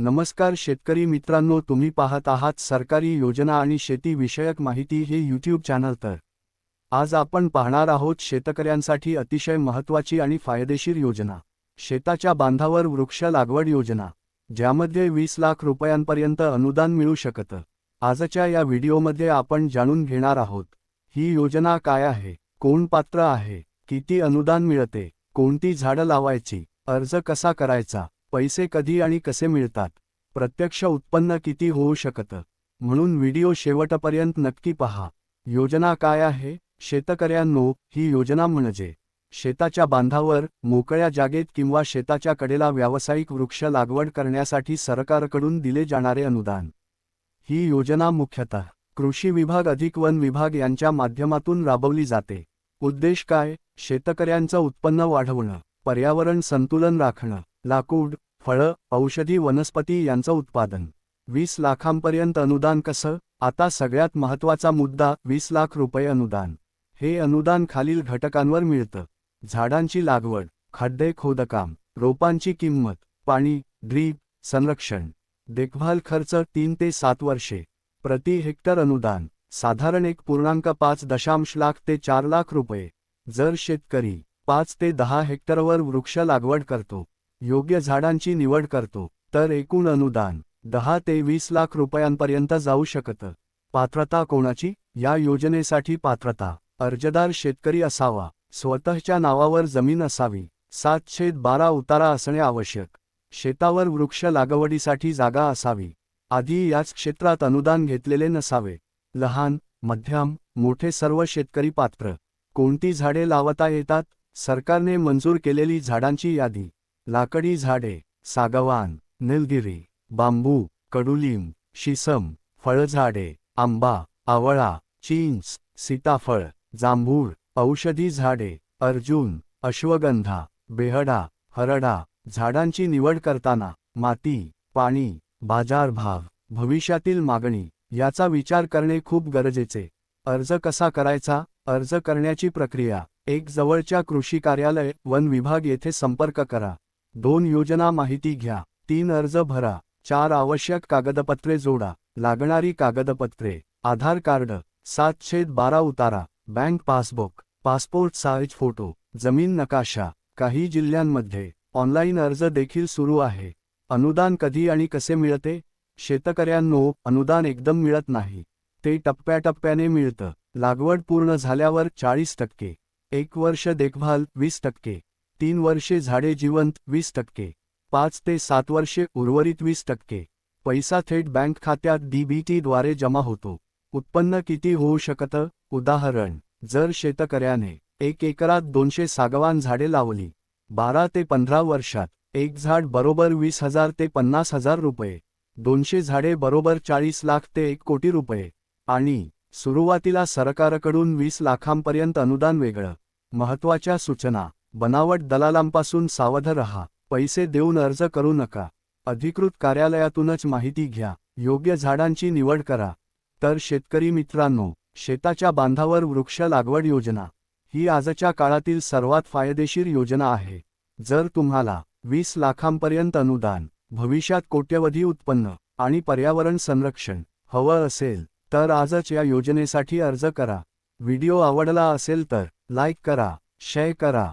नमस्कार शेतकरी मित्रांनो तुम्ही पाहत आहात सरकारी योजना आणि शेती विषयक माहिती हे यूट्यूब चॅनल तर. आज आपण पाहणार आहोत शेतकऱ्यांसाठी अतिशय महत्त्वाची आणि फायदेशीर योजना. शेताच्या बांधावर वृक्ष लागवड योजना ज्यामध्ये वीस लाख रुपयांपर्यंत अनुदान मिळू शकतं. आजच्या या व्हिडिओमध्ये आपण जाणून घेणार आहोत ही योजना काय आहे कोण पात्र आहे किती अनुदान मिळते कोणती झाडं लावायची अर्ज कसा करायचा पैसे कधी आणि कसे मिळतात प्रत्यक्ष उत्पन्न किती होऊ शकतं म्हणून व्हिडिओ शेवटपर्यंत नक्की पहा. योजना काय आहे? शेतकऱ्यांनो ही योजना म्हणजे शेताच्या बांधावर मोकळ्या जागेत किंवा शेताच्या कडेला व्यावसायिक वृक्ष लागवड करण्यासाठी सरकारकडून दिले जाणारे अनुदान. ही योजना मुख्यतः कृषी विभाग अधिक वन विभाग यांच्या माध्यमातून राबवली जाते. उद्देश काय? शेतकऱ्यांचं उत्पन्न वाढवणं पर्यावरण संतुलन राखणं लाकूड फळं औषधी वनस्पती यांचं उत्पादन. वीस लाखांपर्यंत अनुदान कसं? आता सगळ्यात महत्त्वाचा मुद्दा वीस लाख रुपये अनुदान. हे अनुदान खालील घटकांवर मिळतं. झाडांची लागवड खड्डे खोदकाम रोपांची किंमत पाणी ड्रीप संरक्षण. देखभाल खर्च तीन ते सात वर्षे. प्रति हेक्टर अनुदान साधारण एक पूर्णांक पाच दशांश लाख ते चार लाख रुपये. जर शेतकरी पाच ते दहा हेक्टरवर वृक्ष लागवड करतो योग्य झाडांची निवड करतो. तर एकूण अनुदान दहा ते वीस लाख रुपयांपर्यंत जाऊ शकतं. पात्रता कोणाची? या योजनेसाठी पात्रता. अर्जदार शेतकरी असावा. स्वतःच्या नावावर जमीन असावी. सात छेद बारा उतारा असणे आवश्यक. शेतावर वृक्ष लागवडीसाठी जागा असावी. आधी याच क्षेत्रात अनुदान घेतलेले नसावे. लहान मध्यम मोठे सर्व शेतकरी पात्र. कोणती झाडे लावता येतात? सरकारने मंजूर केलेली झाडांची यादी. लाकडी झाडे सागवान निलगिरी बांबू कडुलिंब शिसम फळझाडे आंबा आवळा चिंच सीताफळ जांभूळ औषधी झाडे अर्जुन अश्वगंधा बेहडा हरडा झाडांची निवड करताना माती पाणी बाजारभाव भविष्यातील मागणी याचा विचार करणे खूप गरजेचे. अर्ज कसा करायचा? अर्ज करण्याची प्रक्रिया एक जवळच्या कृषी कार्यालय वन विभाग येथे संपर्क करा. दोन योजना माहिती घ्या. तीन अर्ज भरा. चार आवश्यक कागदपत्रे जोडा. लागणारी कागदपत्रे. आधार कार्ड. सात छेद बारा उतारा. Bank passbook. Passport size photo. जमीन नकाशा. काही जिल्ह्यांमध्ये ऑनलाईन अर्ज देखील सुरू आहे. अनुदान कधी आणि कसे मिळते? शेतकऱ्यांनो अनुदान एकदम मिळत नाही. ते टप्प्याटप्प्याने मिळतं. लागवड पूर्ण झाल्यावर चाळीस टक्के. एक वर्ष देखभाल वीस टक्के. तीन वर्षे झाडे जिवंत वीस टक्के. पाच ते सात वर्षे उर्वरित वीस टक्के. पैसा थेट बँक खात्यात डीबीटीद्वारे जमा होतो. उत्पन्न किती होऊ शकतं? उदाहरण जर शेतकऱ्याने एक एकरात दोनशे सागवान झाडे लावली बारा ते पंधरा वर्षात एक झाड बरोबर वीस हजार ते पन्नास हजार रुपये दोनशे झाडे बरोबर चाळीस लाख ते एक कोटी रुपये आणि सुरुवातीला सरकारकडून वीस लाखांपर्यंत अनुदान वेगळं. महत्त्वाच्या सूचना. बनावट दलालांपासून सावध रहा. पैसे देऊन अर्ज करू नका. अधिकृत कार्यालयातूनच माहिती घ्या. योग्य झाडांची निवड करा. तर शेतकरी मित्रांनो शेताच्या बांधावर वृक्ष लागवड योजना. ही आजच्या काळातील सर्वात फायदेशीर योजना आहे. जर तुम्हाला वीस लाखांपर्यंत अनुदान भविष्यात कोट्यवधी उत्पन्न आणि पर्यावरण संरक्षण हवं असेल तर आजच या योजनेसाठी अर्ज करा. व्हिडिओ आवडला असेल तर लाईक करा शेअर करा.